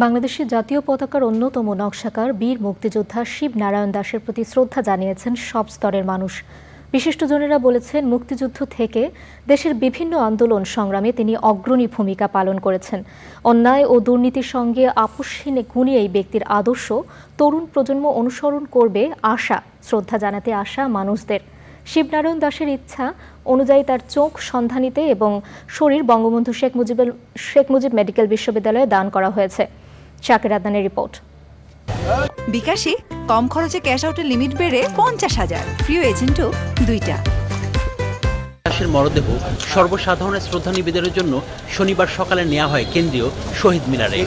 বাংলাদেশের জাতীয় পতাকার অন্যতম নকশাকার বীর মুক্তিযোদ্ধা শিব নারায়ণ দাসের প্রতি শ্রদ্ধা জানিয়েছেন সব স্তরের মানুষ। বিশিষ্টজনেরা বলেছেন, মুক্তিযুদ্ধ থেকে দেশের বিভিন্ন আন্দোলন সংগ্রামে তিনি অগ্রণী ভূমিকা পালন করেছেন। অন্যায় ও দুর্নীতির সঙ্গে আপোষহীন গুণী এই ব্যক্তির আদর্শ তরুণ প্রজন্ম অনুসরণ করবে আশা, শ্রদ্ধা জানাতে আসা মানুষদের। শিবনারায়ণ দাসের ইচ্ছা অনুযায়ী তার চোখ সন্ধানীতে এবং শরীর বঙ্গবন্ধু শেখ মুজিবুল শেখ মুজিব মেডিকেল বিশ্ববিদ্যালয়ে দান করা হয়েছে। শাকের আদানের রিপোর্ট। বিকাশে কম খরচে ক্যাশ আউটের লিমিট বেড়ে পঞ্চাশ হাজার। প্রিয় এজেন্টও দুইটা। দাসের মরদেহ সর্বসাধারণের শ্রদ্ধা নিবেদনের জন্য শনিবার সকালে নেওয়া হয় কেন্দ্রীয় শহীদ মিনারে।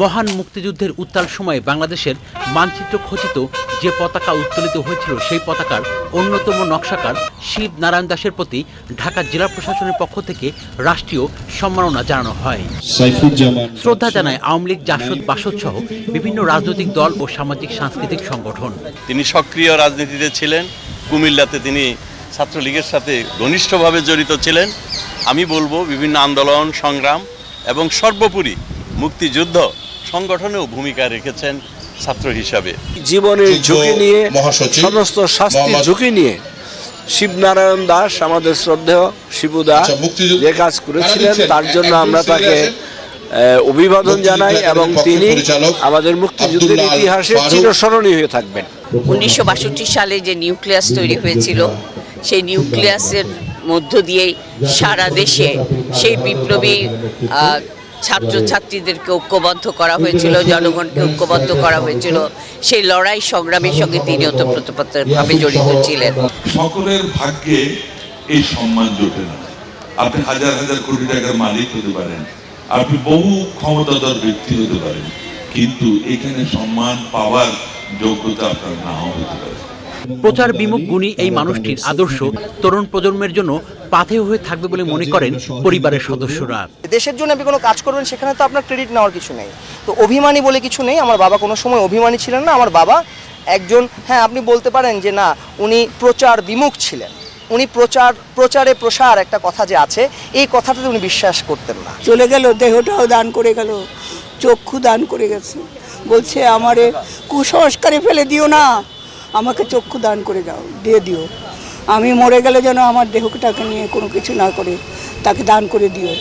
মহান মুক্তিযুদ্ধের উত্তাল সময়ে বাংলাদেশের মানচিত্র খচিত যে পতাকা উত্তোলিত হয়েছিল সেই পতাকার অন্যতম নকশাকার শিব নারায়ণ দাসের প্রতি ঢাকা জেলা প্রশাসনের পক্ষ থেকে রাষ্ট্রীয় সম্মাননা জানানো হয়। শ্রদ্ধা জানায় আওয়ামী লীগ জাসদ বাসদ সহ বিভিন্ন রাজনৈতিক দল ও সামাজিক সাংস্কৃতিক সংগঠন। তিনি সক্রিয় রাজনীতিতে ছিলেন। কুমিল্লাতে তিনি ছাত্রলীগের সাথে ঘনিষ্ঠভাবে জড়িত ছিলেন। আমি বলব বিভিন্ন আন্দোলন সংগ্রাম এবং সর্বোপরি মুক্তিযুদ্ধ সংগঠনেও ভূমিকা রেখেছেন ছাত্র হিসাবে। জীবনের ঝুঁকি নিয়ে সমস্ত শাস্তি মোহাম্মদ- ঝুঁকি নিয়ে শিবনারায়ণ দাস আমাদের শ্রদ্ধেয় শিবুদা আচ্ছা, যে কাজ করেছিলেন তার জন্য আমরা তাকে অভিবাদন জানাই এবং তিনি আমাদের মুক্তিযুদ্ধের ইতিহাসে। চিরস্মরণীয় হয়ে থাকবেন। উনিশশো বাষট্টি সালে যে নিউক্লিয়াস তৈরি হয়েছিল সেই নিউক্লিয়াসের মধ্য দিয়েই সারা দেশে সেই বিপ্লবী আহ, ছাত্রছাত্রীদেরকে ঐক্যবদ্ধ করা হয়েছিল জনগণকে ঐক্যবদ্ধ করা হয়েছিল। সেই লড়াই সংগ্রামের সঙ্গে তিনি ওতপ্রোতভাবে জড়িত ছিলেন। সকলের ভাগ্যে এই সম্মান জোটে না। আপনি হাজার হাজার কোটি টাকার মালিক হতে পারেন। আপনি বহু ক্ষমতাধর ব্যক্তি হতে পারেন। কিন্তু এখানে সম্মান পাওয়ার যোগ্যতা আপনার নাও হতে পারে। প্রচার বিমুখ গুণী এই মানুষটির আদর্শ তরুণ প্রজন্মের জন্য পাথেয় হয়ে থাকবে বলে মনে করেন পরিবারের সদস্যরা। দেশের জন্য আপনি কোনো কাজ করবেন সেখানে তো আপনার ক্রেডিট নেওয়ার কিছু নেই। তো অভিমানী বলে কিছু নেই আমার বাবা কোনো সময় অভিমানী ছিলেন না আমার বাবা একজন হ্যাঁ আপনি বলতে পারেন যে না উনি প্রচার বিমুখ ছিলেন। উনি প্রচার প্রচারে প্রসার একটা কথা যে আছে এই কথাটাতে উনি বিশ্বাস করতেন না। চলে গেল দেহটাও দান করে গেল চক্ষু দান করে গেছে। বলছে আমারে কুসংস্কারে ফেলে দিও না আমাকে চক্ষু দান করে দাও দিয়ে দিও। আমি মরে গেলে যেন আমার দেহটাকে নিয়ে কোনো কিছু না করে তাকে দান করে দিও।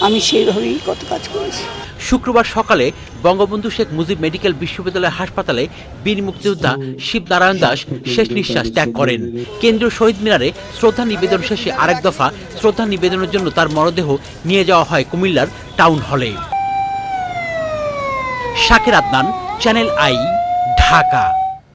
আমি সেইভাবেই কত কাজ করেছি। শুক্রবার সকালে বঙ্গবন্ধু শেখ মুজিব মেডিকেল বিশ্ববিদ্যালয় হাসপাতালে বীর মুক্তিযোদ্ধা শিবনারায়ণ দাস শেষ নিঃশ্বাস ত্যাগ করেন। কেন্দ্রীয় শহীদ মিনারে শ্রদ্ধা নিবেদন শেষে আরেক দফা শ্রদ্ধা নিবেদনের জন্য তার মরদেহ নিয়ে যাওয়া হয় কুমিল্লার টাউন হলে। শাকের আদনান, চ্যানেল আই, ঢাকা।